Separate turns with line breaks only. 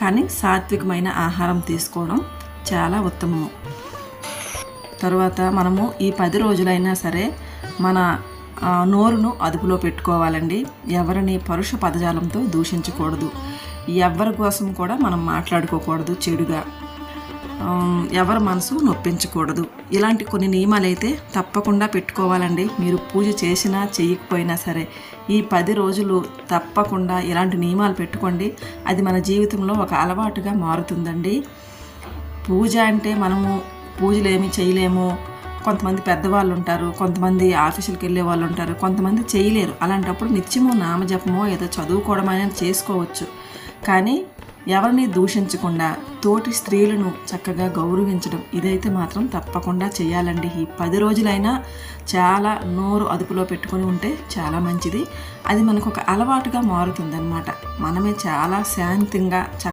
కానీ సాత్వికమైన ఆహారం తీసుకోవడం చాలా ఉత్తమము. తరువాత మనము ఈ పది రోజులైనా సరే మన నోరును అదుపులో పెట్టుకోవాలండి. ఎవరిని పరుష పదజాలంతో దూషించకూడదు. ఎవరి కోసం కూడా మనం మాట్లాడుకోకూడదు చెడుగా. ఎవరి మనసు నొప్పించకూడదు. ఇలాంటి కొన్ని నియమాలు అయితే తప్పకుండా పెట్టుకోవాలండి. మీరు పూజ చేసినా చేయకపోయినా సరే ఈ పది రోజులు తప్పకుండా ఇలాంటి నియమాలు పెట్టుకోండి. అది మన జీవితంలో ఒక అలవాటుగా మారుతుందండి. పూజ అంటే మనము పూజలు ఏమి చేయలేము. కొంతమంది పెద్దవాళ్ళు ఉంటారు కొంతమంది ఆఫీసులకు వెళ్ళే వాళ్ళు ఉంటారు కొంతమంది చేయలేరు. అలాంటప్పుడు నిత్యము నామజపమో ఏదో చదువుకోవడం అనేది చేసుకోవచ్చు. కానీ ఎవరిని దూషించకుండా తోటి స్త్రీలను చక్కగా గౌరవించడం ఇదైతే మాత్రం తప్పకుండా చేయాలండి. ఈ పది రోజులైనా చాలా నోరు అదుపులో పెట్టుకొని ఉంటే చాలా మంచిది. అది మనకు ఒక అలవాటుగా మారుతుందన్నమాట. మనమే చాలా శాంతంగా చక్క